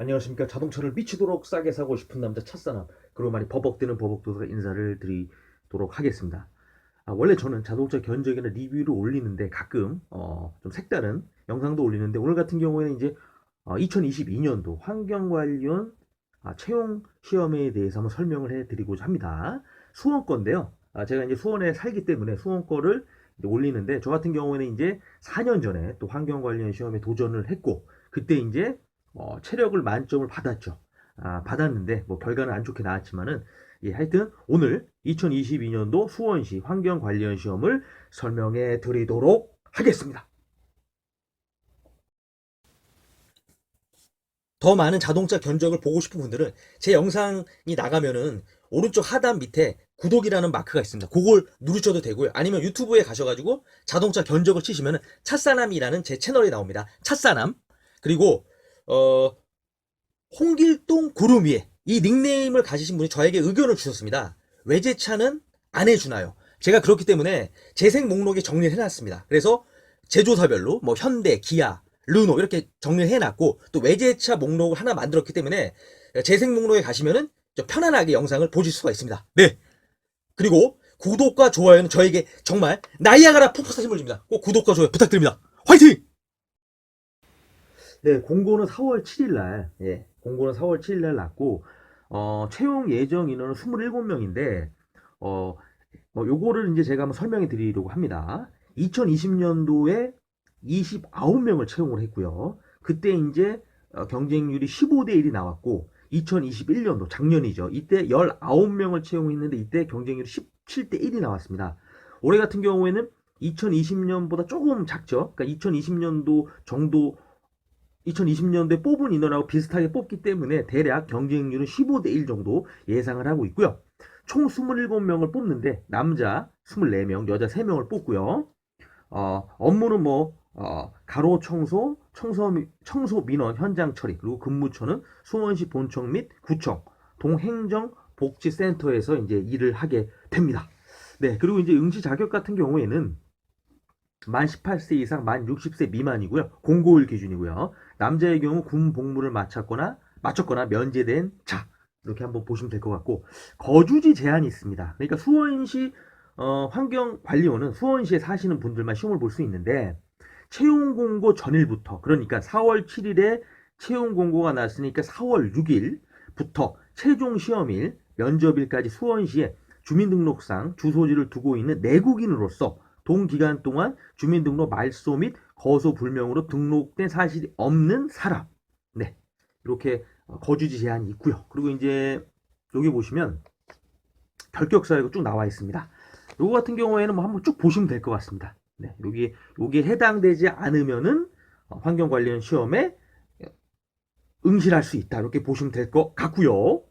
안녕하십니까. 자동차를 미치도록 싸게 사고 싶은 남자 첫사람, 그리고 많이 버벅대는 버벅도사 인사를 드리도록 하겠습니다. 아, 원래 저는 자동차 견적이나 리뷰를 올리는데 가끔 어, 좀 색다른 영상도 올리는데 오늘 같은 경우에는 이제 2022년도 환경 관련 아, 채용 시험에 대해서 한번 설명을 해드리고자 합니다. 수원 건데요. 아, 제가 이제 수원에 살기 때문에 수원 거를 이제 올리는데 저 같은 경우에는 이제 4년 전에 또 환경 관련 시험에 도전을 했고 그때 이제 어, 체력을 만점을 받았죠. 아, 받았는데 뭐 결과는 안 좋게 나왔지만은 예, 하여튼 오늘 2022년도 수원시 환경 관련 시험을 설명해 드리도록 하겠습니다. 더 많은 자동차 견적을 보고 싶은 분들은 제 영상이 나가면은 오른쪽 하단 밑에 구독이라는 마크가 있습니다. 그걸 누르셔도 되고요. 아니면 유튜브에 가셔가지고 자동차 견적을 치시면 은 찻사남이라는 제 채널이 나옵니다. 찻사남. 그리고 어, 홍길동 구름 위에 이 닉네임을 가지신 분이 저에게 의견을 주셨습니다. 외제차는 안 해주나요? 제가 그렇기 때문에 재생 목록에 정리를 해놨습니다. 그래서 제조사별로 뭐 현대, 기아, 르노 이렇게 정리를 해놨고 또 외제차 목록을 하나 만들었기 때문에 재생 목록에 가시면은 좀 편안하게 영상을 보실 수가 있습니다. 네. 그리고 구독과 좋아요는 저에게 정말 나이아가라 푸푸사 힘을 줍니다. 꼭 구독과 좋아요 부탁드립니다. 화이팅! 네, 공고는 4월 7일 날, 예, 공고는 4월 7일 날 났고, 어, 채용 예정 인원은 27명인데, 어, 뭐, 요거를 이제 제가 한번 설명해 드리려고 합니다. 2020년도에 29명을 채용을 했고요. 그때 이제 어, 경쟁률이 15대 1이 나왔고, 2021년도 작년이죠. 이때 19명을 채용했는데 이때 경쟁률이 17대 1이 나왔습니다. 올해 같은 경우에는 2020년보다 조금 작죠. 그러니까 2020년도 정도 2020년도에 뽑은 인원하고 비슷하게 뽑기 때문에 대략 경쟁률은 15대 1 정도 예상을 하고 있고요. 총 27명을 뽑는데 남자 24명, 여자 3명을 뽑고요. 어, 업무는 뭐 어, 가로 청소, 청소, 청소 민원 현장 처리, 그리고 근무처는 수원시 본청 및 구청, 동행정 복지센터에서 이제 일을 하게 됩니다. 네, 그리고 이제 응시 자격 같은 경우에는 만 18세 이상, 만 60세 미만이고요. 공고일 기준이고요. 남자의 경우 군 복무를 마쳤거나 마쳤거나 면제된 자 이렇게 한번 보시면 될 것 같고 거주지 제한이 있습니다. 그러니까 수원시 어, 환경관리원은 수원시에 사시는 분들만 시험을 볼 수 있는데 채용 공고 전일부터 그러니까 4월 7일에 채용 공고가 났으니까 4월 6일부터 최종 시험일 면접일까지 수원시에 주민등록상 주소지를 두고 있는 내국인으로서 동기간 동안 주민등록 말소 및 거소 불명으로 등록된 사실이 없는 사람. 네. 이렇게 거주지 제한이 있고요. 그리고 이제 여기 보시면 결격사유가 쭉 나와 있습니다. 요거 같은 경우에는 뭐 한번 쭉 보시면 될 것 같습니다. 네. 여기 요게 해당되지 않으면은 환경 관련 시험에 응시할 수 있다. 이렇게 보시면 될 것 같고요.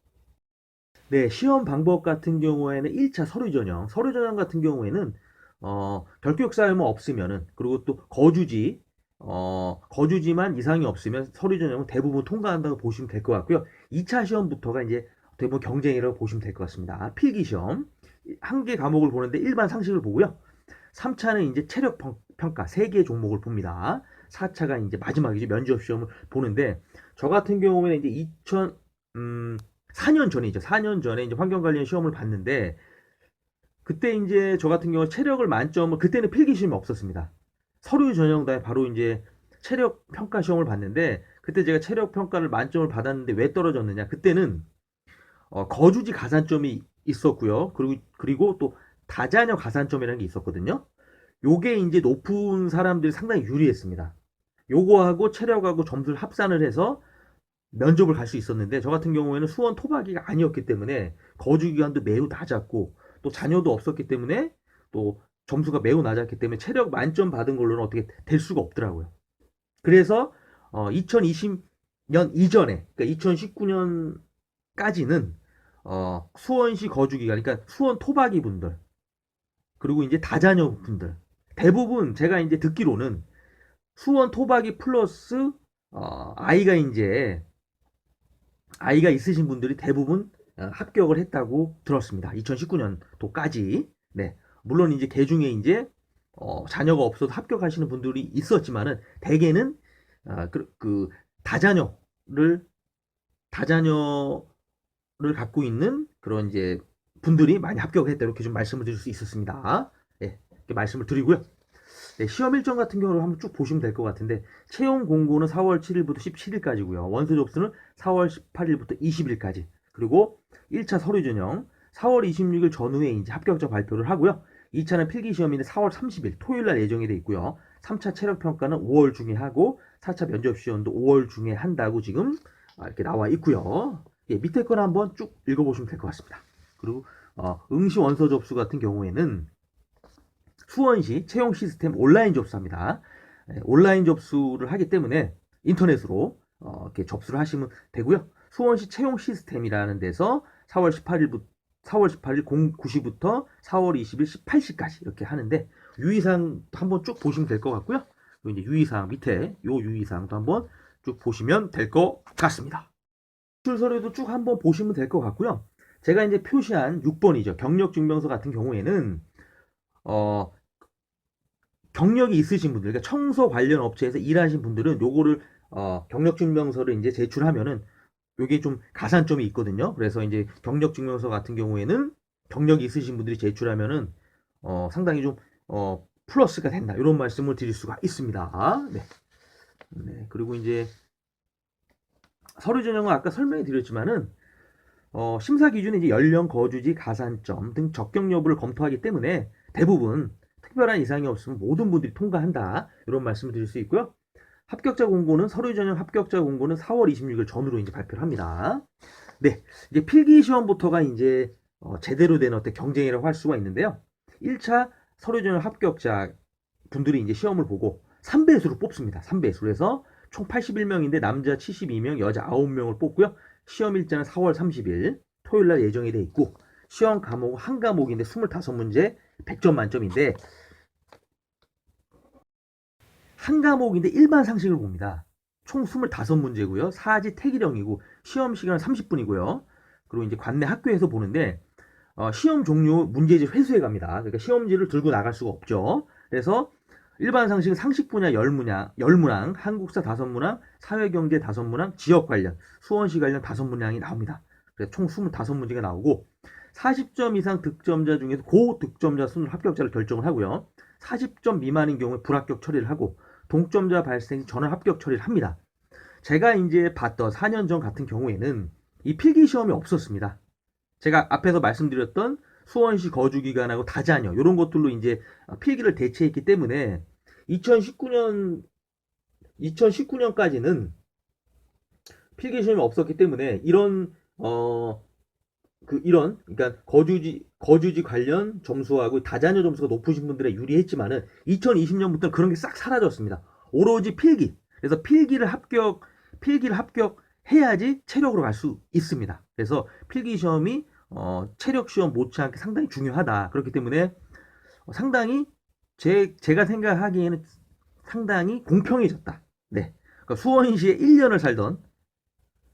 네, 시험 방법 같은 경우에는 1차 서류 전형, 서류 전형 같은 경우에는 어, 결격 사유만 없으면은 그리고 또 거주지 어, 거주지만 이상이 없으면 서류 전형은 대부분 통과한다고 보시면 될 것 같고요. 2차 시험부터가 이제 대부분 경쟁이라고 보시면 될 것 같습니다. 필기 시험 한 개 과목을 보는데 일반 상식을 보고요. 3차는 이제 체력 평가 3개 종목을 봅니다. 4차가 이제 마지막이죠. 면접 시험을 보는데 저 같은 경우에는 이제 2000 음, 4년 전이죠. 4년 전에 이제 환경 관련 시험을 봤는데 그때 이제 저 같은 경우 체력을 만점을 그때는 필기 시험이 없었습니다. 서류 전형다에 바로 이제 체력 평가 시험을 봤는데 그때 제가 체력 평가를 만점을 받았는데 왜 떨어졌느냐? 그때는 어, 거주지 가산점이 있었고요. 그리고 그리고 또 다자녀 가산점이라는 게 있었거든요. 요게 이제 높은 사람들이 상당히 유리했습니다. 요거하고 체력하고 점수를 합산을 해서 면접을 갈 수 있었는데 저 같은 경우에는 수원 토박이가 아니었기 때문에 거주 기간도 매우 낮았고 또 자녀도 없었기 때문에 또 점수가 매우 낮았기 때문에 체력 만점 받은 걸로는 어떻게 될 수가 없더라고요. 그래서 어, 2020년 이전에 그러니까 2019년까지는 어, 수원시 거주 기간 그러니까 수원 토박이 분들 그리고 이제 다자녀 분들 대부분 제가 이제 듣기로는 수원 토박이 플러스 어, 아이가 이제 아이가 있으신 분들이 대부분 어, 합격을 했다고 들었습니다. 2019년도까지. 네. 물론 이제 개 중에 이제 어, 자녀가 없어도 합격하시는 분들이 있었지만은 대개는 어, 그, 그 다자녀를 다자녀를 갖고 있는 그런 이제 분들이 많이 합격했다 이렇게 좀 말씀을 드릴 수 있었습니다. 예, 이렇게 말씀을 드리고요. 네, 시험 일정 같은 경우를 한번 쭉 보시면 될 것 같은데 채용 공고는 4월 7일부터 17일까지고요. 원서 접수는 4월 18일부터 20일까지. 그리고 1차 서류 전형 4월 26일 전후에 이제 합격자 발표를 하고요. 2차는 필기 시험인데 4월 30일 토요일 날 예정이 돼 있고요. 3차 체력 평가는 5월 중에 하고 4차 면접 시험도 5월 중에 한다고 지금 아, 이렇게 나와 있고요. 예, 밑에 건 한번 쭉 읽어보시면 될 것 같습니다. 그리고 어, 응시 원서 접수 같은 경우에는 수원시 채용 시스템 온라인 접수합니다. 예, 온라인 접수를 하기 때문에 인터넷으로 어, 이렇게 접수를 하시면 되고요. 수원시 채용 시스템이라는 데서 4월 18일부터 4월 18일 09시부터 4월 20일 18시까지 이렇게 하는데 유의사항 한번 쭉 보시면 될 것 같고요. 이제 유의사항 밑에 요 유의사항도 한번 쭉 보시면 될 것 같습니다. 출 서류도 쭉 한번 보시면 될 것 같고요. 제가 이제 표시한 6번이죠. 경력증명서 같은 경우에는 어 경력이 있으신 분들, 그러니까 청소 관련 업체에서 일하신 분들은 요거를 어, 경력 증명서를 이제 제출하면은 요게 좀 가산점이 있거든요. 그래서 이제 경력 증명서 같은 경우에는 경력이 있으신 분들이 제출하면은 어, 상당히 좀 어, 플러스가 된다. 이런 말씀을 드릴 수가 있습니다. 네. 네. 그리고 이제 서류 전형은 아까 설명해 드렸지만은 어, 심사 기준은 이제 연령, 거주지, 가산점 등 적격 여부를 검토하기 때문에 대부분 특별한 이상이 없으면 모든 분들이 통과한다. 이런 말씀을 드릴 수 있고요. 합격자 공고는 서류 전형 합격자 공고는 4월 26일 전후로 이제 발표를 합니다. 네, 이제 필기 시험부터가 이제 어, 제대로 된 어떤 경쟁이라고 할 수가 있는데요. 1차 서류 전형 합격자 분들이 이제 시험을 보고 3배수로 뽑습니다. 3배수. 그래서 총 81명인데 남자 72명, 여자 9명을 뽑고요. 시험 일자는 4월 30일 토요일 날 예정이 돼 있고 시험 과목 한 과목인데 25문제 100점 만점인데 한 과목인데 일반 상식을 봅니다. 총 25문제고요. 사지 태기령이고 시험 시간은 30분이고요. 그리고 이제 관내 학교에서 보는데 어, 시험 종료 문제지 회수해 갑니다. 그러니까 시험지를 들고 나갈 수가 없죠. 그래서 일반 상식은 상식 분야 10문항, 10문항, 한국사 5문항, 사회경제 5문항, 지역 관련, 수원시 관련 5문항이 나옵니다. 그래서 총 25문제가 나오고 40점 이상 득점자 중에서 고득점자 순으로 합격자를 결정을 하고요. 40점 미만인 경우에 불합격 처리를 하고 동점자 발생 전원 합격 처리를 합니다. 제가 이제 봤던 4년 전 같은 경우에는 이 필기 시험이 없었습니다. 제가 앞에서 말씀드렸던 수원시 거주기간하고 다자녀 이런 것들로 이제 필기를 대체했기 때문에 2019년 2019년까지는 필기 시험이 없었기 때문에 이런 어 그 이런 그러니까 거주지 거주지 관련 점수하고 다자녀 점수가 높으신 분들에 유리했지만은 2020년부터 그런 게 싹 사라졌습니다. 오로지 필기. 그래서 필기를 합격 필기를 합격해야지 체력으로 갈 수 있습니다. 그래서 필기 시험이 어, 체력 시험 못지않게 상당히 중요하다. 그렇기 때문에 어, 상당히 제 제가 생각하기에는 상당히 공평해졌다. 네. 그러니까 수원시에 1년을 살던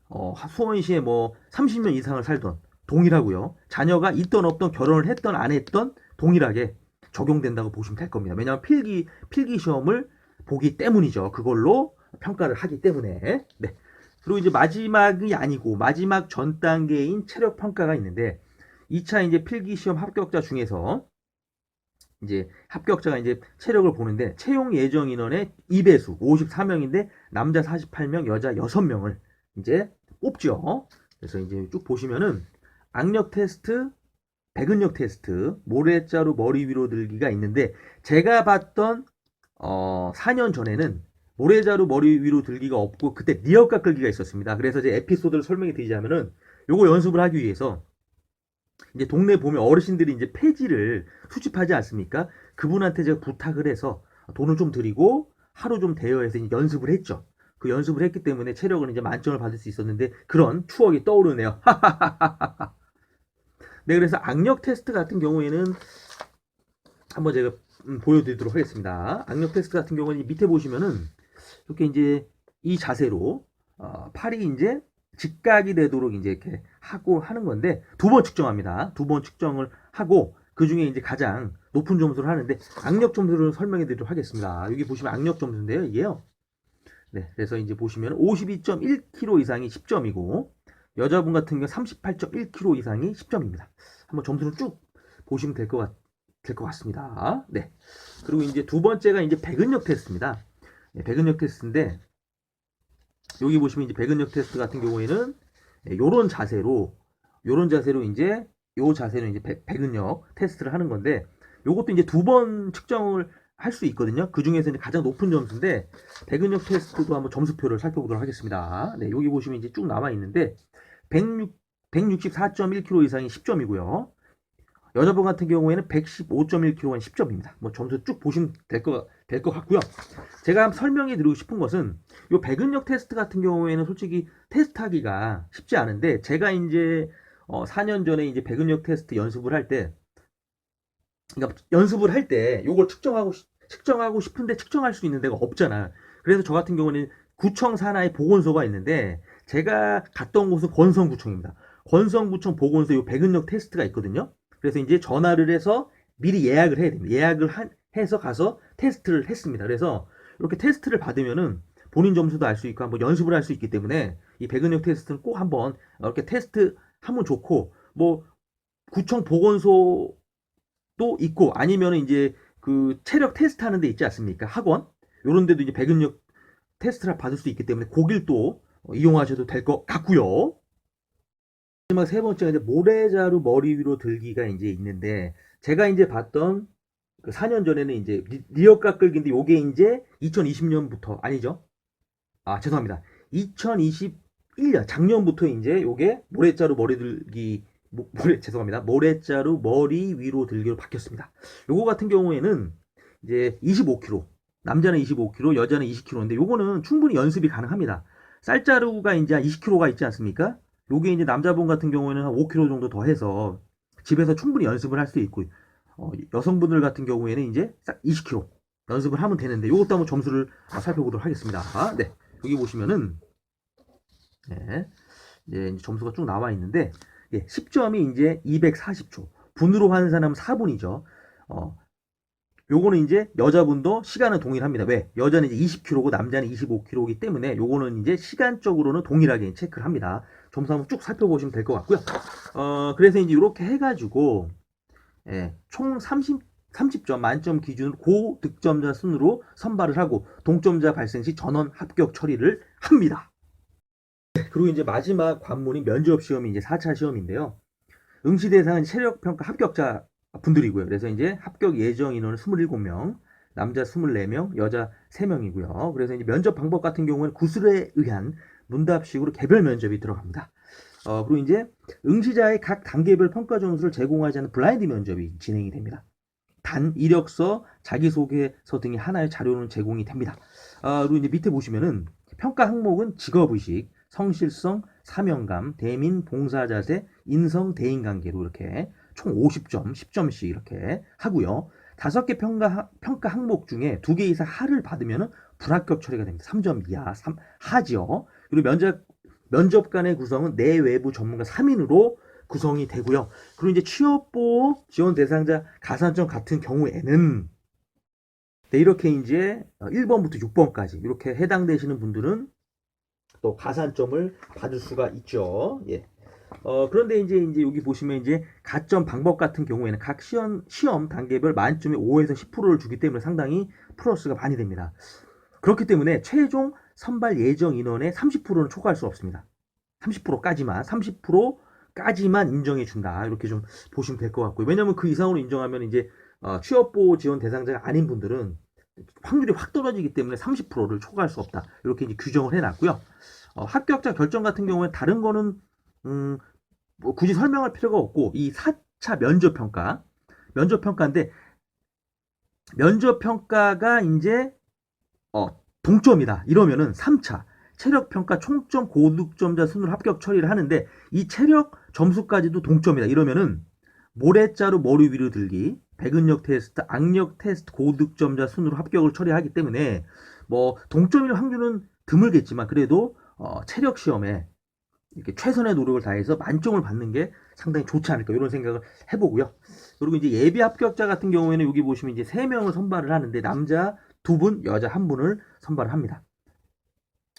어, 수원시에 뭐 30년 이상을 살던 동일하고요. 자녀가 있던 없던 결혼을 했던 안 했던 동일하게 적용된다고 보시면 될 겁니다. 왜냐하면 필기 필기 시험을 보기 때문이죠. 그걸로 평가를 하기 때문에. 네. 그리고 이제 마지막이 아니고 마지막 전 단계인 체력 평가가 있는데 2차 이제 필기 시험 합격자 중에서 이제 합격자가 이제 체력을 보는데 채용 예정 인원의 2배수 54명인데 남자 48명, 여자 6명을 이제 뽑죠. 그래서 이제 쭉 보시면은 악력 테스트, 백은력 테스트, 모래자루 머리 위로 들기가 있는데 제가 봤던 어, 4년 전에는 모래자루 머리 위로 들기가 없고 그때 리어 깎을기가 있었습니다. 그래서 제 에피소드를 설명해 드리자면은 요거 연습을 하기 위해서 이제 동네 보면 어르신들이 이제 폐지를 수집하지 않습니까? 그분한테 제가 부탁을 해서 돈을 좀 드리고 하루 좀 대여해서 이제 연습을 했죠. 그 연습을 했기 때문에 체력은 이제 만점을 받을 수 있었는데 그런 추억이 떠오르네요. 네, 그래서 악력 테스트 같은 경우에는 한번 제가 음, 보여드리도록 하겠습니다. 악력 테스트 같은 경우는 밑에 보시면은 이렇게 이제 이 자세로 어, 팔이 이제 직각이 되도록 이제 이렇게 하고 하는 건데 두 번 측정합니다. 두 번 측정을 하고 그 중에 이제 가장 높은 점수를 하는데 악력 점수를 설명해 드리도록 하겠습니다. 여기 보시면 악력 점수인데요. 이게요. 네, 그래서 이제 보시면 52.1kg 이상이 10점이고 여자분 같은 경우 38.1kg 이상이 10점입니다. 한번 점수를 쭉 보시면 될 것 같, 될것 같습니다. 네. 그리고 이제 두 번째가 이제 배근력 테스트입니다. 네, 배근력 테스트인데, 여기 보시면 이제 배근력 테스트 같은 경우에는 요런 자세로, 요런 자세로 이제, 요 자세로 이제 배, 배근력 테스트를 하는 건데, 요것도 이제 두 번 측정을 할 수 있거든요. 그 중에서 이제 가장 높은 점수인데, 배근력 테스트도 한번 점수표를 살펴보도록 하겠습니다. 네, 여기 보시면 이제 쭉 나와 있는데, 106, 164.1kg 이상이 10점이고요. 여자분 같은 경우에는 115.1kg가 10점입니다. 뭐 점수 쭉 보시면 될것 될 것 같고요. 제가 설명해 드리고 싶은 것은 이 배근력 테스트 같은 경우에는 솔직히 테스트하기가 쉽지 않은데 제가 이제 어 4년 전에 이제 배근력 테스트 연습을 할때 그러니까 연습을 할때 이걸 측정하고 싶- 측정하고 싶은데 측정할 수 있는 데가 없잖아. 그래서 저 같은 경우는 구청 산하에 보건소가 있는데 제가 갔던 곳은 권성구청입니다. 권성구청 보건소 이 배근력 테스트가 있거든요. 그래서 이제 전화를 해서 미리 예약을 해야 됩니다. 예약을 한- 해서 가서 테스트를 했습니다. 그래서 이렇게 테스트를 받으면은 본인 점수도 알 수 있고 한번 연습을 할 수 있기 때문에 이 배근력 테스트는 꼭 한번 이렇게 테스트 하면 좋고 뭐 구청 보건소 도 있고 아니면은 이제 그 체력 테스트 하는 데 있지 않습니까? 학원 이런 데도 이제 배근력 테스트를 받을 수 있기 때문에 거길 또 이용하셔도 될 것 같고요. 마지막 세 번째가 이제 모래자루 머리 위로 들기가 이제 있는데 제가 이제 봤던 그 4년 전에는 이제 리- 리어 깎을기인데 요게 이제 2020년부터 아니죠? 아 죄송합니다. 2021년 작년부터 이제 요게 모래자루 머리 들기 모, 모래 죄송합니다. 모래자루 머리 위로 들기로 바뀌었습니다. 요거 같은 경우에는 이제 25kg 남자는 25kg 여자는 20kg인데 요거는 충분히 연습이 가능합니다. 쌀자루가 이제 한 20kg가 있지 않습니까? 요게 이제 남자분 같은 경우에는 한 5kg 정도 더 해서 집에서 충분히 연습을 할 수 있고 어, 여성분들 같은 경우에는 이제 싹 20kg 연습을 하면 되는데 요것도 한번 점수를 어, 살펴보도록 하겠습니다. 아, 네. 여기 보시면은 네. 네, 이제 점수가 쭉 나와 있는데 예, 10점이 이제 240초. 분으로 하는 사람은 4분이죠. 어, 요거는 이제 여자분도 시간은 동일합니다. 왜? 여자는 이제 20kg고 남자는 25kg이기 때문에 요거는 이제 시간적으로는 동일하게 체크를 합니다. 점수 한번 쭉 살펴보시면 될 것 같고요. 어, 그래서 이제 이렇게 해가지고 예, 총 30, 30점 만점 기준으로 고득점자 순으로 선발을 하고 동점자 발생 시 전원 합격 처리를 합니다. 그리고 이제 마지막 관문이 면접 시험이 이제 4차 시험인데요. 응시 대상은 체력 평가 합격자 분들이고요. 그래서 이제 합격 예정 인원은 27명, 남자 24명, 여자 3명이고요. 그래서 이제 면접 방법 같은 경우는 구술에 의한 문답식으로 개별 면접이 들어갑니다. 어, 그리고 이제 응시자의 각 단계별 평가 점수를 제공하지 않는 블라인드 면접이 진행이 됩니다. 단 이력서, 자기소개서 등의 하나의 자료는 제공이 됩니다. 아, 그리고 이제 밑에 보시면은 평가 항목은 직업의식, 성실성, 사명감, 대민, 봉사자세, 인성, 대인관계로 이렇게 총 50점, 10점씩 이렇게 하고요. 다섯 개 평가, 평가 항목 중에 두 개 이상 하를 받으면 불합격 처리가 됩니다. 3점 이하, 3, 하죠. 그리고 면접, 면접관의 구성은 내외부 전문가 3인으로 구성이 되고요. 그리고 이제 취업보호 지원 대상자 가산점 같은 경우에는 네, 이렇게 이제 1번부터 6번까지 이렇게 해당되시는 분들은 또 가산점을 받을 수가 있죠. 예. 어, 그런데 이제, 이제 여기 보시면 이제 가점 방법 같은 경우에는 각 시험, 시험 단계별 만점에 5에서 10%를 주기 때문에 상당히 플러스가 많이 됩니다. 그렇기 때문에 최종 선발 예정 인원의 30%는 초과할 수 없습니다. 30%까지만, 30%까지만 인정해 준다. 이렇게 좀 보시면 될 것 같고요. 왜냐면 그 이상으로 인정하면 이제 어, 취업보호 지원 대상자가 아닌 분들은 확률이 확 떨어지기 때문에 30%를 초과할 수 없다. 이렇게 이제 규정을 해놨고요. 어, 합격자 결정 같은 경우에 다른 거는 음, 뭐 굳이 설명할 필요가 없고 이 4차 면접 평가 면접 평가인데 면접 평가가 이제 어, 동점이다. 이러면은 3차 체력 평가 총점 고득점자 순으로 합격 처리를 하는데 이 체력 점수까지도 동점이다. 이러면은 모래자루 머리 위로 들기, 배근력 테스트, 악력 테스트 고득점자 순으로 합격을 처리하기 때문에 뭐 동점일 확률은 드물겠지만 그래도 어, 체력 시험에 이렇게 최선의 노력을 다해서 만점을 받는 게 상당히 좋지 않을까 이런 생각을 해보고요. 그리고 이제 예비 합격자 같은 경우에는 여기 보시면 이제 세 명을 선발을 하는데 남자 두 분, 여자 한 분을 선발을 합니다.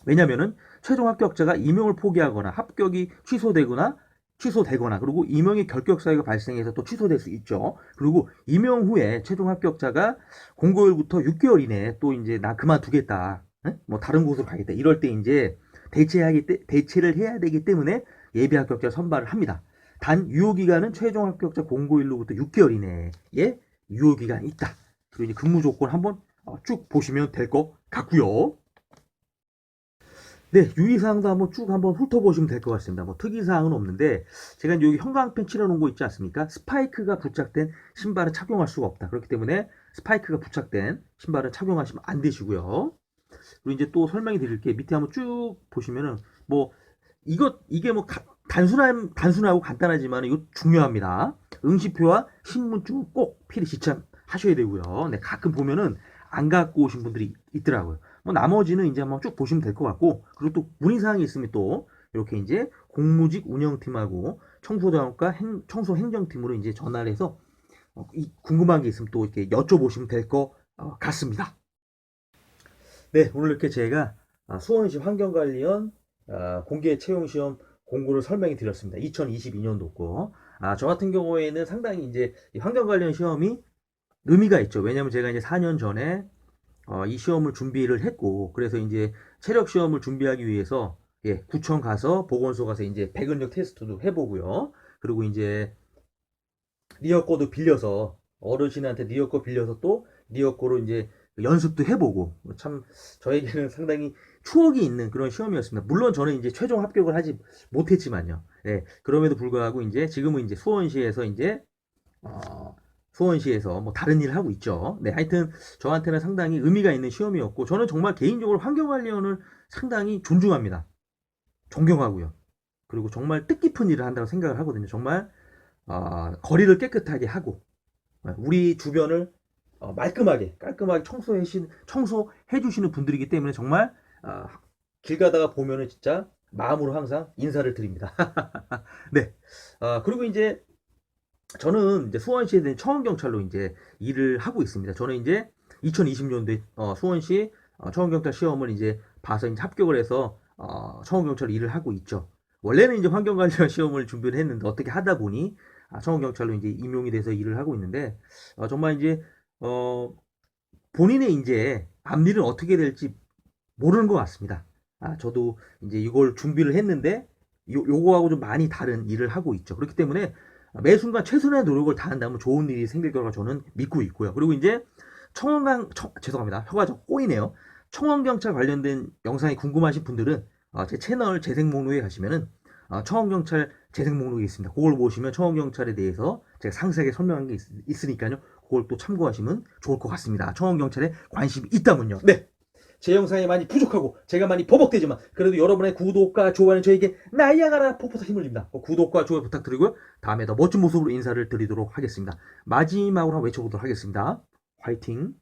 왜냐면은 최종 합격자가 임용을 포기하거나 합격이 취소되거나 취소되거나 그리고 임용의 결격 사유가 발생해서 또 취소될 수 있죠. 그리고 임용 후에 최종 합격자가 공고일부터 6개월 이내에 또 이제 나 그만두겠다. 응? 뭐 다른 곳으로 가겠다. 이럴 때 이제 대체하기 때, 대체를 해야 되기 때문에 예비 합격자 선발을 합니다. 단 유효 기간은 최종 합격자 공고일로부터 6개월 이내에 유효 기간이 있다. 그리고 이제 근무 조건 한번 어, 쭉 보시면 될 것 같고요. 네, 유의사항도 한번 쭉 한번 훑어보시면 될 것 같습니다. 뭐 특이사항은 없는데, 제가 여기 형광펜 칠해놓은 거 있지 않습니까? 스파이크가 부착된 신발은 착용할 수가 없다. 그렇기 때문에 스파이크가 부착된 신발은 착용하시면 안 되시고요. 그리고 이제 또 설명해 드릴게요. 밑에 한번 쭉 보시면은, 뭐, 이것, 이게 뭐, 가- 단순한, 단순하고 간단하지만 이거 중요합니다. 응시표와 신분증은 꼭 필히 지참하셔야 되고요. 네, 가끔 보면은 안 갖고 오신 분들이 있더라고요. 뭐 나머지는 이제 한번 쭉 보시면 될 것 같고 그리고 또 문의사항이 있으면 또 이렇게 이제 공무직 운영팀하고 청소자원과 행, 청소 행정팀으로 이제 전화를 해서 어, 이 궁금한 게 있으면 또 이렇게 여쭤보시면 될 것 같습니다. 네, 오늘 이렇게 제가 아, 수원시 환경관리원 아, 공개 채용 시험 공고를 설명해 드렸습니다. 2022년도 거. 아, 저 같은 경우에는 상당히 이제 이 환경 관련 시험이 의미가 있죠. 왜냐면 제가 이제 4년 전에 어, 이 시험을 준비를 했고, 그래서 이제 체력 시험을 준비하기 위해서 예, 구청 가서 보건소 가서 이제 배근력 테스트도 해보고요. 그리고 이제 리어거도 빌려서 어르신한테 리어거 빌려서 또 리어거로 이제 연습도 해보고 참 저에게는 상당히 추억이 있는 그런 시험이었습니다. 물론 저는 이제 최종 합격을 하지 못했지만요. 예, 그럼에도 불구하고 이제 지금은 이제 수원시에서 이제 어, 수원시에서 뭐 다른 일을 하고 있죠. 네, 하여튼 저한테는 상당히 의미가 있는 시험이었고 저는 정말 개인적으로 환경관리원을 상당히 존중합니다. 존경하고요. 그리고 정말 뜻깊은 일을 한다고 생각을 하거든요. 정말 어, 거리를 깨끗하게 하고 어, 우리 주변을 어, 말끔하게 깔끔하게 청소해 청소해 주시는 분들이기 때문에 정말 어, 길 가다가 보면은 진짜 마음으로 항상 인사를 드립니다. 네. 어, 그리고 이제 저는 이제 수원시에 대한 청원경찰로 이제 일을 하고 있습니다. 저는 이제 2020년도에 어, 수원시 어, 청원경찰 시험을 이제 봐서 이제 합격을 해서 어, 청원경찰로 일을 하고 있죠. 원래는 이제 환경관리원 시험을 준비를 했는데 어떻게 하다 보니 아, 청원경찰로 이제 임용이 돼서 일을 하고 있는데 어, 정말 이제 어, 본인의 이제 앞일은 어떻게 될지 모르는 것 같습니다. 아, 저도 이제 이걸 준비를 했는데 요, 요거하고 좀 많이 다른 일을 하고 있죠. 그렇기 때문에 매 순간 최선의 노력을 다한다면 좋은 일이 생길 거라고 저는 믿고 있고요. 그리고 이제 청원강 청, 죄송합니다. 혀가 좀 꼬이네요. 청원경찰 관련된 영상이 궁금하신 분들은 어, 제 채널 재생 목록에 가시면은 어, 청원경찰 재생 목록이 있습니다. 그걸 보시면 청원경찰에 대해서 제가 상세하게 설명한 게 있, 으니까요 그걸 또 참고하시면 좋을 것 같습니다. 청원경찰에 관심이 있다면요. 네. 제 영상이 많이 부족하고 제가 많이 버벅대지만 그래도 여러분의 구독과 좋아요는 저에게 나이아가라 폭포사 힘을 줍니다. 어, 구독과 좋아요 부탁드리고요. 다음에 더 멋진 모습으로 인사를 드리도록 하겠습니다. 마지막으로 외쳐보도록 하겠습니다. 화이팅!